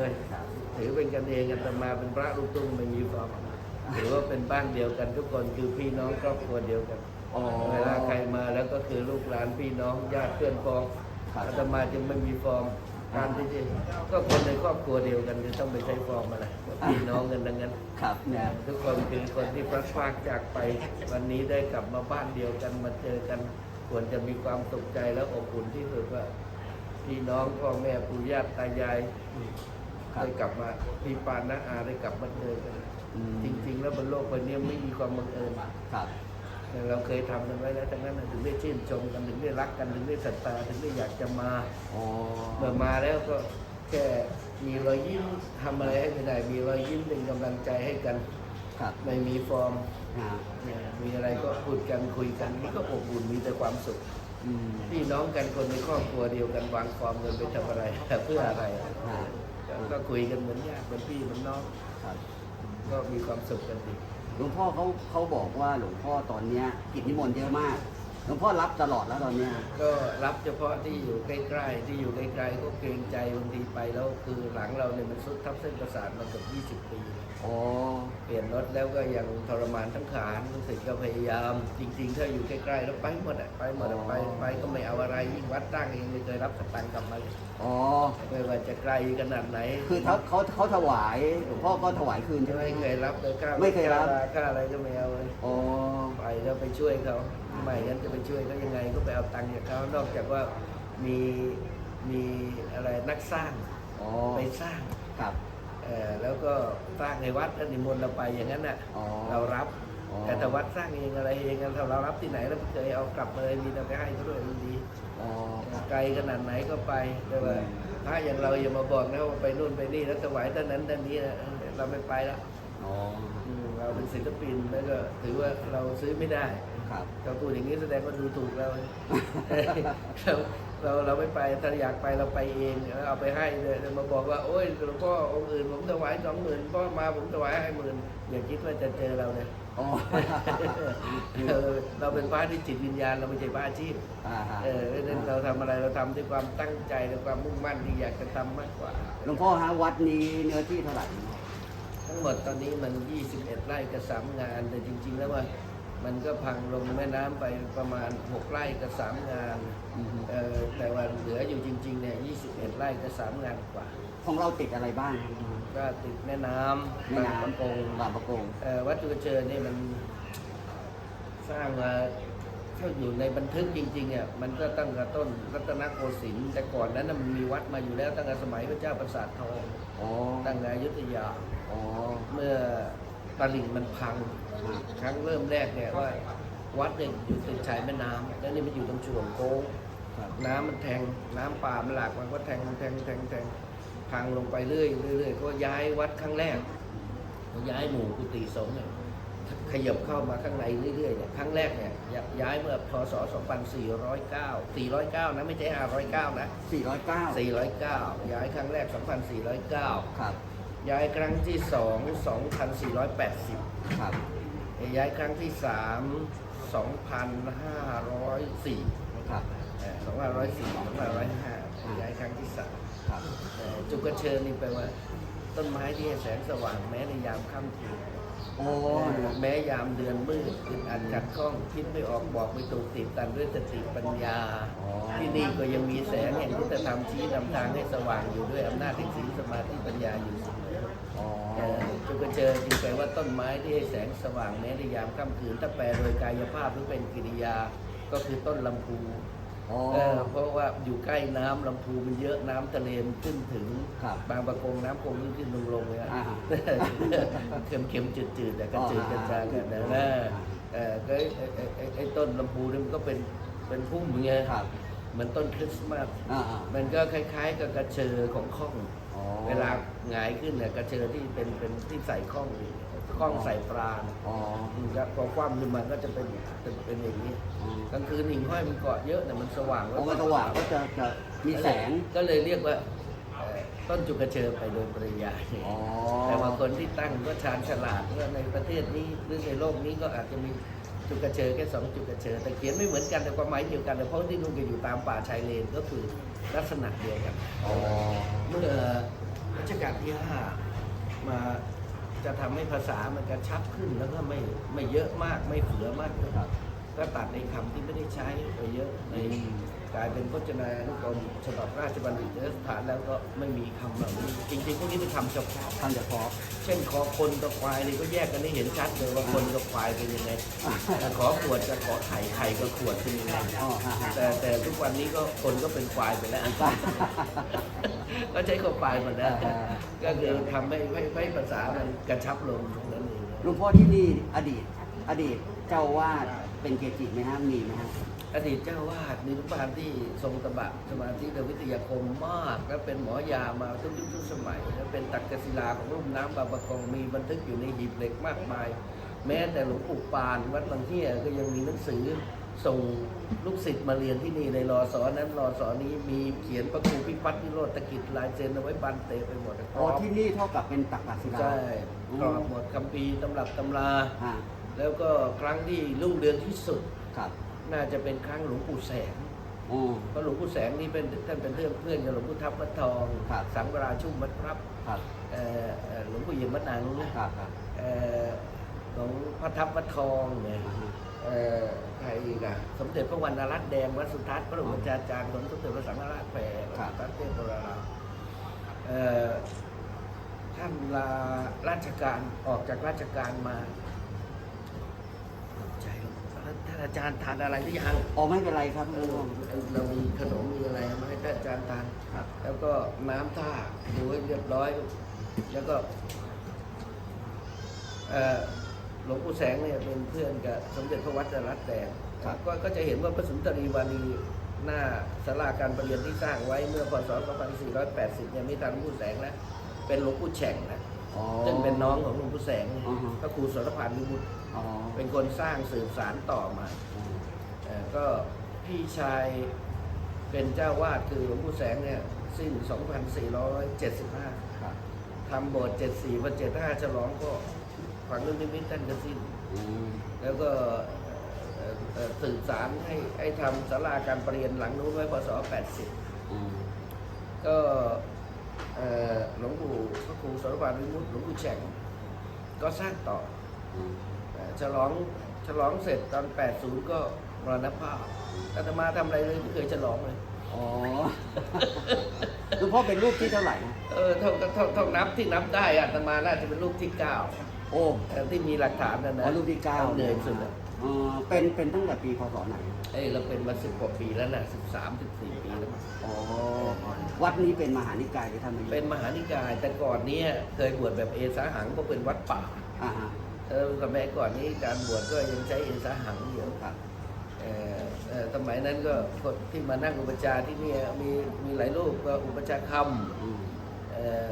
เลยครับถือเป็นกันเองอาตมาเป็นพระลูกตุ้งไม่มีฟอร์มถือว่าเป็นบ้านเดียวกันทุกคนคือพี่น้องครอบครัวเดียวกันอ๋อเวลาใครมาแล้วก็คือลูกหลานพี่น้องญาติเพื่อนพ้องครับอาตมาจึงไม่มีฟอร์มการที่จะก็คนในครอบครัวเดียวกันจะต้องไปใช้ฟอร์มอะไรพี่น้องกันดังนั้นครับเนี่ยทุกคนคือคนที่พลัดพรากจากไป วันนี้ได้กลับมาบ้านเดียวกันมาเจอกัน ควรจะมีความสุขใจและอบอุ่นที่สุดว่าพี่น้องพ่อแม่ปู่ย่าตายายครับ ได้กลับมาพี่ปานน้าอาได้กลับมาเจอกันอืมจริง ๆ แล้วบนโลกใบนี้ไม่มีความบังเอิญ ครับแต่เราเคยทำกันไว้แล้วทั้งนั้นนะถึงได้ชื่นชมกันถึงได้รักกันถึงได้ศรัทธาถึงได้อยากจะมาอ๋อเมื่อมาแล้วก็แค่มีรอยยิ้มทำอะไรให้ไม่ได้มีรอยยิ้มเป็นกำลังใจให้กัน ครับไม่มีฟอร์มอ่าเนี่ยมีอะไรก็พูดกันคุยกันนี่ก็อบอุ่นมีแต่ความสุขอืมพี่น้องกันคนในครอบครัวเดียวกันวางฟอร์มเงินไปทำอะไร เพื่ออะไรอ่า ก็คุยกันเหมือนญาติเหมือนพี่เหมือนน้องครับก็มีความสุขกันดีหลวงพ่อเขาเขาบอกว่าหลวงพ่อตอนเนี้ยกิจนิมนต์เยอะมาก หลวงพ่อรับตลอดแล้วตอนเนี้ยก็รับเฉพาะที่อยู่ใกล้ๆ ที่อยู่ไกลๆก็เกรงใจบางทีไปแล้วคือหลังเราเนี่ยมันซุดทับเส้นประสาทมาเกือบ20 ปี อ๋อ เปลี่ยนรถแล้วก็ยังทรมานทั้งขานรู้สึกก็พยายาม จริงๆ ถ้าอยู่ใกล้ๆแล้วไปหมดอะไปหมดอะไปไปก็ไม่เอาอะไรยิ่งวัดตั้งเองไม่เคยรับสตังค์กลับมาเลยอ๋อ ไม่ว่าจะไกลขนาดไหนคือเขาเขาเขาถวายหลวงพ่อก็ถวายคืนใช่ไหม ไม่เคยรับเลยค่าไม่เคยรับ ค่าค่าอะไรก็ไม่เอาเลยอ๋อ ไปแล้วไปช่วยเขา ไม่งั้นจะไปช่วยเขายังไงก็ไปเอาตังค์จากเขานอกจากว่ามีมีอะไรนักสร้างอ๋อไปสร้างครับเออแล้วก็สร้างในวัดแล้วนิมนต์เราไปอย่างนั้นน่ะอ๋อ เรารับอ๋อ แต่ถ้าวัดสร้างเองอะไรเองถ้าเรารับที่ไหนเราไม่เคยเอากลับมาเลยมีแต่ไปให้เขาด้วยมันดี อ๋อครับ ไกลขนาดไหนก็ไปแต่ว่าถ้าอย่างเราอย่ามาบอกนะว่าไปนู่นไปนี่แล้วถวายท่านนั้นท่านนี้นะเราไม่ไปแล้วอ๋อ อืมเราเป็นศิลปินแล้วก็ถือว่าเราซื้อไม่ได้ ครับเราพูดอย่างนี้แสดงว่าดูถูกเราเราเราเราไม่ไปถ้าอยากไปเราไปเองแล้วเอาไปให้เลยมาบอกว่าโอ้ยหลวงพ่อองค์อื่นผมถวายสองหมื่นพ่อมาผมถวายให้หมื่นอย่าคิดว่าจะเจอเราเนี่ยเราเป็นพระที่จิตวิญญาณเราไม่ใช่พระอาชีพเออเพราะฉะนั้นเราทำอะไรเราทำด้วยความตั้งใจด้วยความมุ่งมั่นที่อยากจะทำมากกว่าหลวงพ่อฮะวัดนี้เนื้อที่เท่าไหร่ทั้งหมดตอนนี้มัน 21 ไร่กับสามงานแต่จริง ๆ แล้วว่า มันก็พังลงแม่น้ำไปประมาณ 6 ไร่กับสามงานอือฮึ เออแต่ว่าเหลืออยู่จริงๆเนี่ย21 ไร่กับสามงานกว่า ของเราติดอะไรบ้างก็ติดแม่น้ำแม่บางน้ำประกงบางประกงเอ่อวัดจุกเชิญนี่มันสร้างมาถ้าอยู่ในบันทึกจริงๆอะมันก็ตั้งแต่ต้นรัตนโกสินทร์แต่ก่อนนั้นนะมันมีวัดมาอยู่แล้วตั้งแต่สมัยพระเจ้าประสาททองอ๋อตั้งแต่อยุธยา อ๋อ เมื่อตลิ่งมันพังอ่า ครั้งเริ่มแรกเนี่ยว่าวัดเนี่ยอยู่ติดชายแม่น้ำแล้วนี่มันอยู่ตรงช่วงโค้งครับน้ำมันแทงน้ำป่ามันหลากมันก็แทงแทงแทงแทงพังลงไปเรื่อยเรื่อยก็ย้ายวัดครั้งแรกย้ายหมู่กุฏิสงฆ์เนี่ยขยับเข้ามาข้างในเรื่อยๆเนี่ยครั้งแรกเนี่ยย้ายเมื่อพศ 2409 409 นะไม่ใช่509 นะ 409 409 ย้ายครั้งแรก 2409 ครับ ย้ายครั้งที่ 2 2480 ครับ ย้ายครั้งที่3 2,504ครับเอ่อ2,504 2,505ย้ายครั้งที่3ครับเอ่อจุกระเชิญนี่แปลว่า ต้นไม้ที่ให้แสงสว่างแม้ในยามค่ำคืนโอ้แม้ยามเดือนมืดอึดอัดขัดข้องคิดไม่ออกบอกไม่ถูกติดตันด้วยสติปัญญาอ๋อที่นี่ก็ยังมีแสงแห่งพุทธธรรมชี้นำทางให้สว่างอยู่ด้วยอำนาจแห่งศีลสมาธิปัญญาอยู่ เสมออ๋อเอ่อจุกระเชิญจึงแปลว่าต้นไม้ที่ให้แสงสว่างแม้ในยามค่ำคืนถ้าแปลโดยกายภาพหรือเป็นกิริยาก็คือต้นลำพูอ๋อ เออเพราะว่าอยู่ใกล้น้ำลำพูมันเยอะน้ำทะเลมันขึ้นถึงครับบางประกงน้ำคงขึ้นขึ้นลงลงเลยอะอ่าเค็มเค็มจืดจืดๆแต่ก็อ๋อจืดกันจางกันนะอ่านะเออก็ไอ้ไอ้ไอ้ไอ้ต้นลำพูนี่มันก็เป็นเป็นพุ่มไงครับ เหมือนต้นคริสต์มาส อ่าอ่ามันก็คล้ายๆกับกระเชอของข้อง อ๋อ เวลาหงายขึ้นเนี่ยกระเชอที่เป็นเป็นที่ใส่ข้องอยู่ข้องใส่ปลาน่ะอ๋ออืมแล้วพอคว่ำขึ้นมาก็จะเป็นเป็นเป็นอย่างนี้อ๋อกลางคืนหิ่งห้อยมันเกาะเยอะแต่มันสว่างอ๋อมันสว่างก็จะจะมีแสง ก็เลยเรียกว่าเอ่อต้นจุกกระเชอไปโดยปริยายอ๋อ แต่ว่าคนที่ตั้งก็ชาญฉลาดว่าในประเทศนี้หรือในโลกนี้ก็อาจจะมีจุกกระเชอแค่สองจุกกระเชอแต่เขียนไม่เหมือนกันแต่ความหมายเดียวกันแต่เพราะที่นู่นก็อยู่ตามป่าชายเลนก็คือ ลักษณะเดียวกันอ๋อ เมื่อรัชกาลที่ห้ามาจะทำให้ภาษามันกระชับขึ้นแล้วก็ไม่ไม่เยอะมากไม่เฟือมากครับ ก็ตัดในคำที่ไม่ได้ใช้ไปเยอะใน กลายเป็นพจนานุกรมฉบับราชบัณฑิตยสถานแล้วก็ไม่มีคำเหล่านี้จริงๆพวกนี้เป็นคำเฉพาะทำเฉพาะเช่นขอคนกับควายนี่ก็แยกกันได้เห็นชัดเลยว่าคนกับควายเป็นยังไงแต่ขอขวดกับขอไข่ไข่กับขวดเป็นยังไงอ๋อฮะฮะแต่แต่ทุกวันนี้ก็คนก็เป็นควายไปแล้วก็ใช้ข้อควายหมดแล้วอ่าก็คือทำให้ให้ให้ภาษามันกระชับลงเท่านั้นเองหลวงพ่อที่นี่อดีต อดีตเจ้าวาด เป็นเกจิไหมฮะมีไหมฮะอดีตเจ้าวาดนิรุปานที่ทรงตบะสมาธิและวิทยาคมมาก และเป็นหมอยามาทุกยุคทุกสมัย และเป็นตักกศิลาของรุ่มน้ำบางประกงมีบันทึกอยู่ในหีบเหล็กมากมาย แม้แต่หลวงปู่ปานวัดบางเที่ยก็ยังมีหนังสือส่งลูกศิษย์มาเรียนที่นี่ในรอสอนั้นรอสอนี้มีเขียนพระครูพิพัฒน์นิโรธกิจลายเซ็นเอาไว้บันเตไปหมดอ๋อที่นี่เท่ากับเป็นตักบศิลาใช่กรอบหมดคัมภีร์ตำรับตำราฮะ แล้วก็ครั้งที่รุ่งเรืองที่สุด ครับ น่าจะเป็นครั้งหลวงปู่แสงอ๋อเพราะหลวงปู่แสงนี่เป็นท่านเป็นเพื่อนเพื่อนกับหลวงปู่ทับวัดทอง ครับ สังวราชุ่มวัดพรับครับเอ่อเอ่อหลวงปู่เยี่ยมวัดหนังครับครับเอ่อหลวงพระทับวัดทองเนี่ย อ่าฮะ เอ่อใครอีกอะสมเด็จพระวรรณรัตน์แดงวัดสุทัศน์พระบรมจารย์จารย์ของสมเด็จพระสังฆราชแปรวัดสุทัศน์เทพวรารามเอ่อท่านลาราชการออกจากราชการมาตกใจท่านอาจารย์ทานอะไรหรือยังอ๋อไม่เป็นไรครับเออเรามีขนมมีอะไรมาให้ท่านอาจารย์ทานครับแล้วก็น้ำท่าดูให้เรียบร้อย แล้วก็เอ่อหลวงปู่แสงเนี่ยเป็นเพื่อนกับสมเด็จพระวัดรัตน์แดงก็ก็จะเห็นว่าพระสุนทรีวานีหน้าศาลาการประเรียนที่สร้างไว้เมื่อพศ 2480 เนี่ยมีทางหลวงปู่แสงแล้วเป็นหลวงปู่แฉ่งนะอ๋อ ซึ่งเป็นน้องของหลวงปู่แสงเนี่ยอ่าฮะ พระครูสรพันธ์วิมุตติอ๋อเป็นคนสร้างสืบสารต่อมาเอ่อก็พี่ชายเป็นเจ้าวาดคือหลวงปู่แสงเนี่ยสิ้น 2475ครับทำโบสถ์74พอ75ฉลองก็ฝังลูกนิมิตท่านก็สิ้น อืมแล้วก็เอ่อเอ่อสืบสารให้ให้ทำศาลาการประเรียนหลังนู้นไว้พศ80อืมก็เอ่อ หลวงปู่พระครูสรบาลวิมุตติหลวงปู่แฉ่งก็สร้างต่ออืมเอ่อฉลองฉลองเสร็จตอน 80 ก็มรณภาพอาตมาทำอะไรเลยไม่เคยฉลองเลยอ๋อหลวงพ่อเป็นรูปที่เท่าไหร่นะเออเท่าเท่าเท่านับที่นับได้อะอาตมาน่าจะเป็นรูปที่เก้าโอ้เอ่อที่มีหลักฐานนะนะอ๋อรูปที่เก้าเหนื่อยสุดอะอ๋อเป็นเป็นตั้งแต่ปีพศไหน เอ้ยเราเป็นมาสิบกว่าปีแล้วนะสิบสามสิบสี่ปีแล้วมั้งอ๋อ วัดนี้เป็นมหานิกายหรือธรรมยุทธ์เป็นมหานิกาย แต่ก่อนเนี้เคยบวชแบบเอสาหังก็เป็นวัดป่าอ่าฮะเออสมัยก่อนนี้การบวชก็ยังใช้เอสาหังอยู่ครับเออเออสมัยนั้นก็คนที่มานั่งอุปชฌาย์ที่เนี่ยมีมีหลายรูปก็อุปชฌาย์คำอืมเอ่อ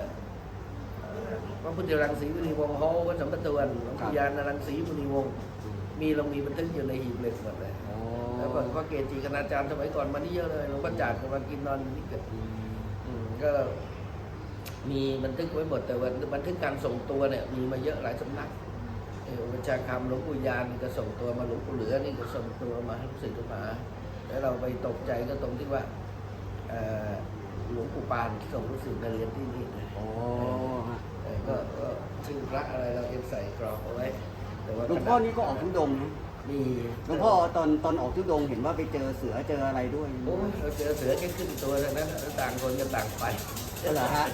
พระพุทธรังสีมุนีวงศ์ฮอวัดสัมปทวนหลวงครับปู่ยานรังสีมุนีวงศ์อืมมีเรามีบันทึกอยู่ในหีบเหล็กหมดเลยอ๋อแล้วก็พระเกจิคณาจารย์สมัยก่อนมานี่เยอะเลยหลวงพ่อจาดก็มากินนอนอยู่นี่เกิดอืมอืม ก็ มีบันทึกไว้หมดแต่ว่าบันทึกการส่งตัวเนี่ยมีมาเยอะหลายสำนักเออประชาคำหลวงปู่ยานนี่ก็ส่งตัวมาหลวงปู่เหลือนี่ก็ส่งตัวมาให้ลูกศิษย์ลูกหาแล้วเราไปตกใจก็ตรงที่ว่าเอ่อหลวงปู่ปานส่งลูกศิษย์มาเรียนที่นี่นะอ๋อฮะเออก็ก็ชื่อพระอะไรเราเองใส่กรอบเอาไว้แต่ว่าหลวงพ่อนี่ก็ออกทุดงค์นะ มีหลวงพ่อตอนตอนออกทุดงค์เห็นว่าไปเจอเสือเจออะไรด้วยโอ้ยเราเจอเสือแค่ครึ่งตัวเท่านั้นแล้วต่างคนก็ต่างไปเหรอฮะ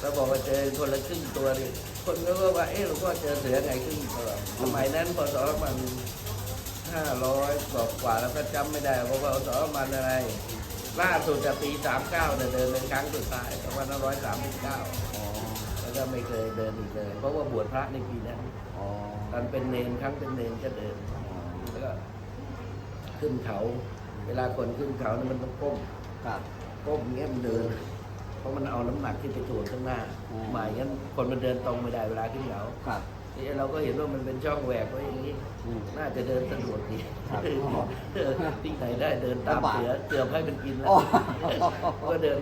เราบอกว่าเจอคนละครึ่งตัวดิคนก็ว่าเอ๊ะหลวงพ่อเจอเสือไงครึ่งตัวสมัยนั้นพศมันห้าร้อยกว่ากว่าแล้วก็จำไม่ได้เพราะว่าพศมันอะไรล่าสุดจะปีสามเก้าเดินเป็นครั้งสุดท้ายประมาณร้อยสามสิบเก้าอ๋อ แล้วก็ไม่เคยเดินอีกเลย เพราะว่าบวชพระในปีนั้นอ๋อตอนเป็นเนนครั้งเป็นเนนก็เดินแล้วก็ขึ้นเขา เวลาคนขึ้นเขาเนี่ยมันต้องก้มครับก้มอย่างเงี้ยมันเดิน เพราะมันเอาน้ำหนักที่ไปถ่วงข้างหน้าอ๋อหมายงั้นคนมันเดินตรงไม่ได้เวลาขึ้นเขาครับนี่เราก็เห็นว่ามันเป็นช่องแหวกไว้อย่างนี้อืมน่าจะเดินสะดวกดีครับเออที่ไหนได้เดินตามลำบากเสือเกือบให้มันกินแล้วอ๋อก็เดิน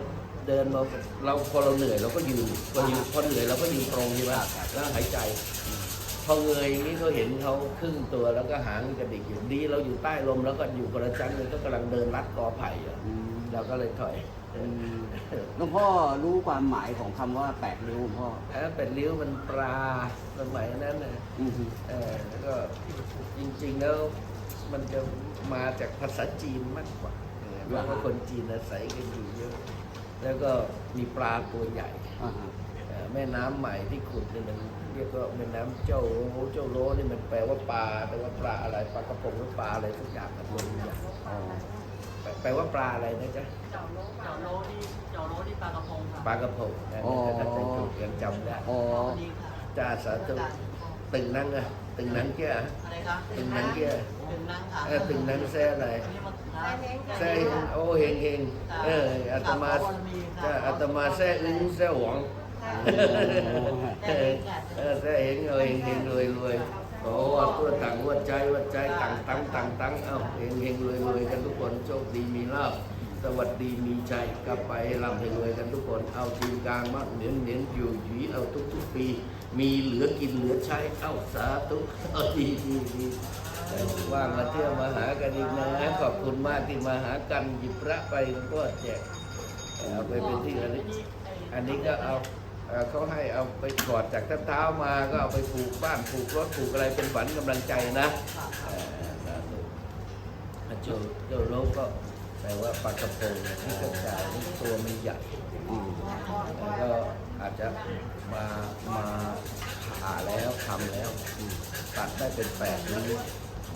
เดินมาเราพอเราเหนื่อยเราก็ยืนพอยืนพอเหนื่อยเราก็ยืนตรงใช่ไหมครับครับแล้วหายใจ พอเงยอย่างนี้ก็เห็นเขาครึ่งตัวแล้วก็หางกระดิกอยู่ดีเราอยู่ใต้ลมแล้วก็อยู่คนละชั้นเลยก็กำลังเดินลัดกอไผ่อยู่อืมเราก็เลยถอยอืมหลวงพ่อรู้ความหมายของคำว่าแปดริ้วหลวงพ่อเออเป็ดริ้วมันปลาสมัยนั้นนะอือฮึเออแล้วก็จริง ๆ แล้วมันจะมาจากภาษาจีนมากกว่าเออเพราะว่าคนจีนอาศัยกันอยู่เยอะ แล้วก็มีปลาตัวใหญ่อ่าฮะเอ่อแม่น้ำใหม่ที่ขุดเนี่ยมันเรียกว่าแม่น้ำเจ้าโลเจ้าโลนี่มันแปลว่าปลาแปลว่าปลาอะไรปลากระพงหรือปลาอะไรสักอย่างกันเลยเนี่ยอ๋อแปลแปลว่าปลาอะไรนะจ๊ะเจ้าโลเจ้าโลนี่เจ้าโลนี่ปลากระพงค่ะปลากระพงนะถ้าจะถูกยังจำได้อ๋อนี่ค่ะจ้าสาธุตึงนั่งอะตึงนั่งเกี้ยอะไรคะตึงนั่งเกี้ย ถึงนั่งค่ะเออตึงนั่งแซ่อะไร อันนี้มาถึงนะ แซ่โอ้เฮงเฮงเอออาตมาจ้าอาตมาแซ่อึ้งแซ่หวงเออเออแซ่เฮงเออเฮงเฮงรวยรวยโอ้ว่าตัวต่างวัดใจวัดใจต่างตังต่างตังเอ้าเฮงเฮงรวยรวยกันทุกคนโชคดีมีลาภสวัสดีมีใจกลับไปให้ร่ำให้รวยกันทุกคนเอาทีมกลางมากเหนียนเหนียนอยู่หยีเอาทุกทุกๆปี มีเหลือกินเหลือใช้เอ้าสาธุเอาดีดีดีเออ ว่างมาเที่ยวมาหากันอีกนะขอบคุณมากที่มาหากันหยิบพระไปแล้วก็แจกเอาไปเป็นที่ระลึกอันนี้ก็เอาเขาให้เอาไปกอดจากเท้ามาก็เอาไปปลูกบ้านปลูกรถปลูกอะไรเป็นฝันกำลังใจนะเอ่อสาเจ้าเจ้าโลกก็แปลว่าปลากระพงที่กระจายตัวมันใหญ่แล้วก็อาจจะมามาผ่าแล้วทำแล้วตัดได้เป็นแปดนิ้ว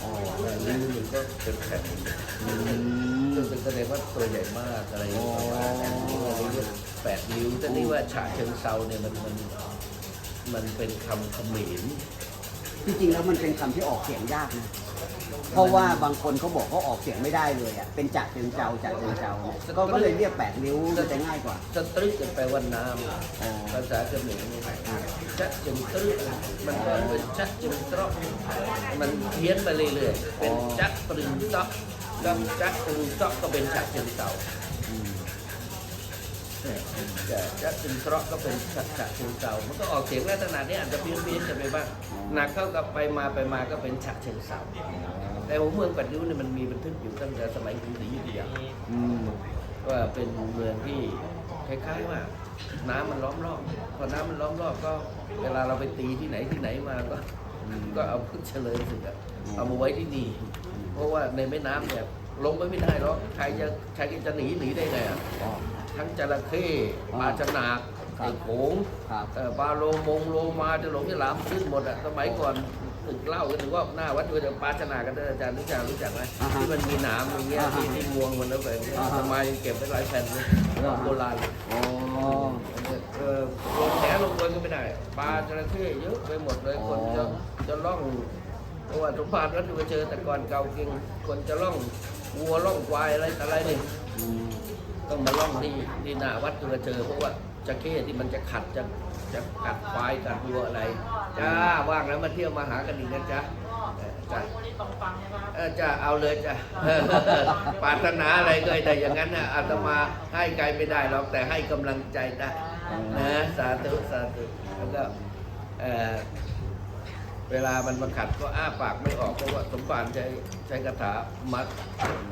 อ๋อแปดนิ้วหนึ่งก็เป็นแผ่นหนึ่งอืม จนเป็นแสดงว่าตัวใหญ่มากอะไรอย่างเงี้ยประมาณนั้นเราเรียกแปดนิ้วแต่นี่ว่าฉะเชิงเซาเนี่ยมันมันมันเป็นคำเขมร จริงๆแล้วมันเป็นคำที่ออกเสียงยากนะ เพราะว่าบางคนเขาบอกเขาออกเสียงไม่ได้เลยอะเป็นจากเชิงเจ้าจากเชิงเจ้าเนี่ยก็ก็เลยเรียกแปดริ้วมันจะง่ายกว่าสตรึกแปลว่าน้อ๋อำภาษาเขมรนี่อ่าชัดจึงตรึกมันก็เป็นชัดจึงตรอกมันเพี้ยนไปเรื่อยๆเป็นจักตรึงตอกกับจักตรึงตอกก็เป็นฉะเชิงเซาอืมจะจะถึงเคราะห์ก็เป็นฉะฉะเชิงเซามันก็ออกเสียงลักษณะนี้อาจจะเพี้ยนเพี้ยนๆกันไปบ้างหนักเข้ากับไปมาไปมาก็เป็นฉะเชิงเซา แต่หัวเมืองปัจจุบันเนี่ยมันมีบันทึกอยู่ตั้งแต่สมัยกรุงศรีอยุธยาอืมว่าเป็นเมืองที่คล้ายๆว่า น้ำมันล้อมรอบพอน้ำมันล้อมรอบก็ เวลาเราไปตีที่ไหนที่ไหนมาก็ ก็เอาพึ่งเฉลยศึกอะเอามาไว้ที่นี่ เพราะว่าในแม่น้ำเนี่ยลงไปไม่ได้หรอกใครจะใครจะหนีหนีได้ไงอะอ๋อ ทั้งจระเข้ปลาชะนาคครับ ไอ้โขงครับ เอ่อปลาโลมงโลมาจะหลงที่หลามขึ้นหมดอะสมัยก่อน ตึกเล่ากันถึงว่าหน้าวัดด้วยแต่ปลาชะนากันด้วยอาจารย์รู้จักรู้จักไหมอ่าฮะที่มันมีหนามอย่างเงี้ยอ่าฮะที่ที่งวงมันแล้วไปอ่าฮะ ทำไมเก็บไว้หลายแผ่นเลยอ่าฮะโบราณอ๋อเออลงแหลงเลยก็ไม่ได้ปลาจระเข้เยอะไปหมดเลยคนจะจะล่องเพราะว่าสมภารวัดที่ไปเจอแต่ก่อนเก่าเก่งคนจะล่องวัวล่องควายอะไรต่ออะไรนี่ อืม ต้องมาล่องที่ที่หน้าวัดถึงจะเจอเพราะว่าจระเข้ที่มันจะขัดจะ จะกัดควายกัดวัวอะไรจ้าว่างแล้วมาเที่ยวมาหากันอีกนะจ๊ะเออจ้าวันนี้ฟังฟังใช่ไหมครับเออจ้าเอาเลยจ้ะปรารถนาอะไรก็แต่อย่างนั้นนะอาตมาให้ไกลไม่ได้หรอกแต่ให้กำลังใจได้นะสาธุสาธุแล้วก็เออเวลามันมาขัดก็อ้าปากไม่ออกเพราะว่าสมภารใช้ใช้คาถามัด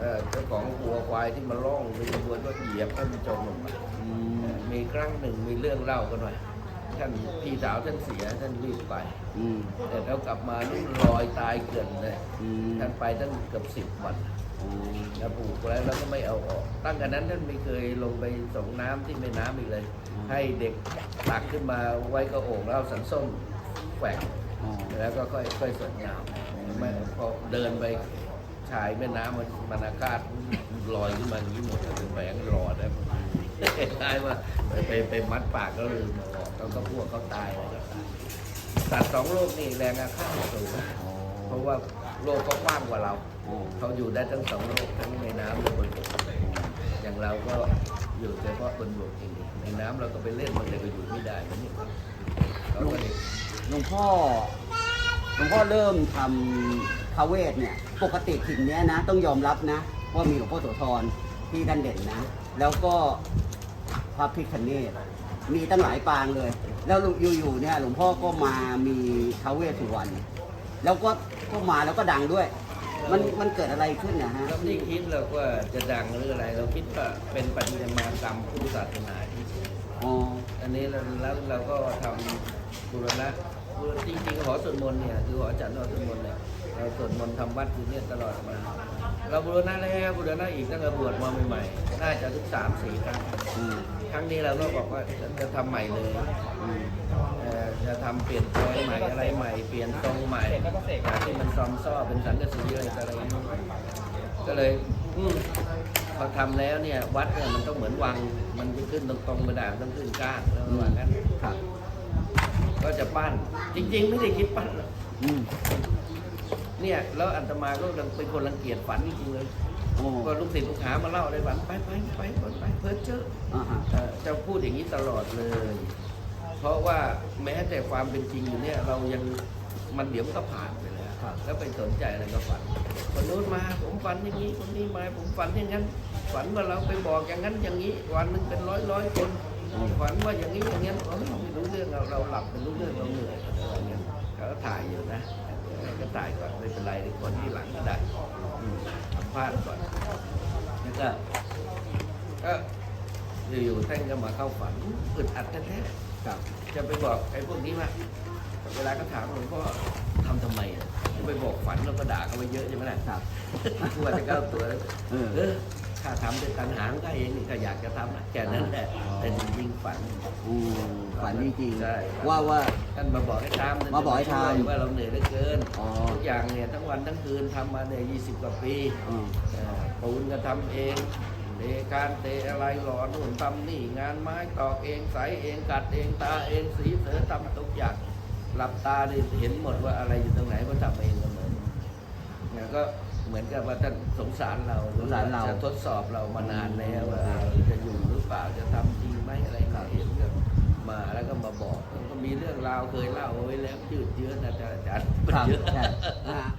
เอ่อเจ้าของวัวควายที่มาล่องมีกระบวนก็เหยียบให้มันจมลงไปอืเอ่มอมีครั้งหนึ่งมีเรื่องเล่ากันหน่อย ท่านพี่สาวท่านเสียท่านรีบไป อืมแต่แล้วกลับมานี่ลอยตายเกลื่อนเลยอืมท่านไปตั้งเกือบสิบวันอ๋อแล้วผูกแล้วแล้วก็ไม่เอาออก ตั้งแต่นั้นท่านไม่เคยลงไปส่งน้ำที่แม่น้ำอีกเลย ให้เด็กตักขึ้นมาไว้กระโอ่งแล้วเอาสันส้มแกว่ง อ๋อแล้วก็ค่อยค่อยสวนน้ำไม่พอเดินไปชายแม่น้ำมันมันอากาศลอยขึ้นมาอย่างนี้หมดเลยเป็นแหวงหลอดแล้วตายว่าไปไปไปมัดปากก็ลืมเอา ออกแล้วก็พวกเขาตายแล้วก็ตายสัตว์สองโลกนี่แรงอาฆาตสูงอ๋อเพราะว่าโลกเขากว้างกว่าเราอ๋อเขาอยู่ได้ทั้งสองโลกทั้งในน้ำและบนบกอย่างเราก็อยู่เฉพาะบนบกเองในน้ำเราก็ไปเล่นมันเลยก็อยู่ไม่ได้มันนี่เราก็เลยหลวงพ่อหลวงพ่อเริ่มทำพระเวทเนี่ย ปกติถิ่นเนี้ยนะ ต้องยอมรับนะ ว่ามีหลวงพ่อโสธรที่ท่านเด่นนะ แล้วก็พระพิคเนต มีตั้งหลายปางเลย แล้วอยู่ๆเนี่ยหลวงพ่อก็มามีท้าวเวสสุวรรณแล้วก็ก็มาแล้วก็ดังด้วย มันมันเกิดอะไรขึ้นนะฮะเราไม่ได้คิดเราว่าจะดังหรืออะไร เราคิดว่าเป็นปฏิมากรรมผู้ศาสนาที่อ๋ออันนี้เราแล้วเราก็ทำบูรณะบูรณะจริงๆหอสวดมนต์เนี่ยคือหอจันทร์หอสวดมนต์เนี่ยเราสวดมนต์ทำวัดอยู่เนี่ยตลอดมาเราบูรณะแล้วบูรณะอีกตั้งแต่บวชมาใหม่ๆน่าจะทุกสามสี่ครั้งอืม ครั้งนี้เราก็บอกว่าฉันจะทำใหม่เลยอืมเอ่อจะทำเปลี่ยนแปลงใหม่อะไรใหม่ เปลี่ยนทรงใหม่จากที่มันซอมซ่อเป็นสังกะสีอะไรต่ออะไรก็เลยอืมพอทำแล้วเนี่ยวัดเนี่ยมันต้องเหมือนวัง มันจะขึ้นตรงๆกระดานต้องขึ้นก้านแล้วว่างั้น ครับก็จะปั้น จริง ๆ ไม่ได้คิดปั้นหรอกอืมเนี่ย แล้วอัตมาก็เป็นคนรังเกียจฝันจริงๆเลย โอ้ก็ลูกศิษย์ลูกหามาเล่าอะไรฝันไปไปไปไปไปเพ้อเจ้ออ่าฮะเอ่อจะพูดอย่างนี้ตลอดเลย เพราะว่าแม้แต่ความเป็นจริงอยู่เนี่ยเรายังมันเดี๋ยวมันก็ผ่านไปแล้วครับ แล้วไปสนใจอะไรก็ฝันคนนู้นมาผมฝันอย่างนี้คนนี้มาผมฝันอย่างนั้นฝันว่าเราไปบอกอย่างนั้นอย่างนี้วันหนึ่งเป็นร้อยร้อยคนฝันว่าอย่างนี้อย่างนี้เอ้ยไม่รู้เรื่องเราเราหลับเป็นรู้เรื่องเราเหนื่อยอะไรเงี้ยเขาก็ถ่ายอยู่นะ ก็ถ่ายก่อนไม่เป็นไรเดี๋ยวคนที่หลังก็ได้อืมสัมภาษณ์ก่อน แล้วก็ก็อยู่ๆท่านก็มาเข้าฝันอึดอัดแท้ๆครับจะไปบอกไอ้พวกนี้ว่าเวลาก็ถามหลวงพ่อทำทำไมอะจะไปบอกฝันแล้วก็ด่าเขาไปเยอะใช่ไหมล่ะครับกลัวจะเข้าตัวแล้วเออเออ ถ้าทำเป็นตัณหาของข้าเองนี่ก็อยากจะทำนะแค่นั้นแหละอ๋อแต่จริงๆฝันอืมฝันจริงใช่ๆว่าว่า ท่านมาบอกให้ทำมาบอกให้ทำว่าเราเหนื่อยเหลือเกินอ๋อ ทุกอย่างเนี่ยทั้งวันทั้งคืนทำมาเนี่ยยี่สิบกว่าปีอืม เอ่อปูนก็ทำเองเทการเทอะไรหล่อนู่นทำนี่งานไม้ตอกเองใสเองกัดเองตาเองสีเสือทำทุกอย่างหลับตาได้เห็นหมดว่าอะไรอยู่ตรงไหนก็ทำเองกันหมดเนี่ยก็ เหมือนกับว่าท่านสงสารเราสงสารเราจะทดสอบเรามานานแล้วว่าจะอยู่หรือเปล่าจะทำจริงไหมอะไรก็เห็นก็มาแล้วก็มาบอกแล้วก็มีเรื่องราวเคยเล่าเอาไว้แล้วยืดเยื้อนะอาจารย์ครับเยอะใช่นะฮะ